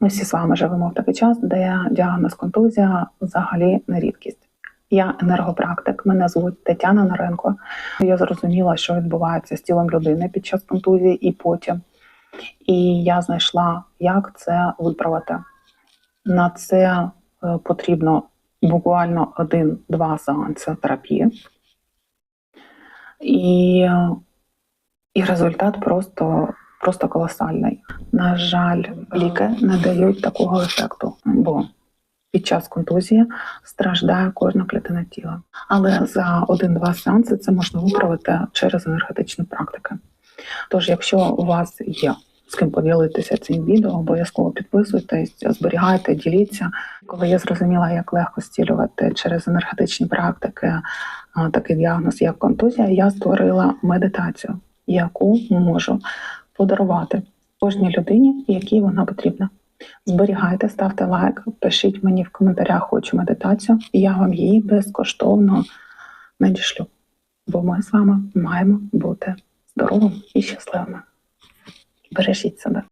Ми всі з вами живемо в такий час, де діагноз контузія взагалі не рідкість. Я енергопрактик, мене звуть Тетяна Наренко. Я зрозуміла, що відбувається з тілом людини під час контузії і потім. І я знайшла, як це виправити. На це е, потрібно буквально один-два сеанси терапії. І, і результат просто, просто колосальний. На жаль, ліки не дають такого ефекту, бо під час контузії страждає кожна клітина тіла. Але за один-два сеанси це можна виправити через енергетичні практики. Тож, якщо у вас є з ким поділитися цим відео, обов'язково підписуйтесь, зберігайте, діліться. Коли я зрозуміла, як легко зцілювати через енергетичні практики такий діагноз, як контузія, я створила медитацію, яку можу подарувати кожній людині, якій вона потрібна. Зберігайте, ставте лайк, пишіть мені в коментарях хочу медитацію, і я вам її безкоштовно надішлю. Бо ми з вами маємо бути здоровими і щасливими. Бережіть себе.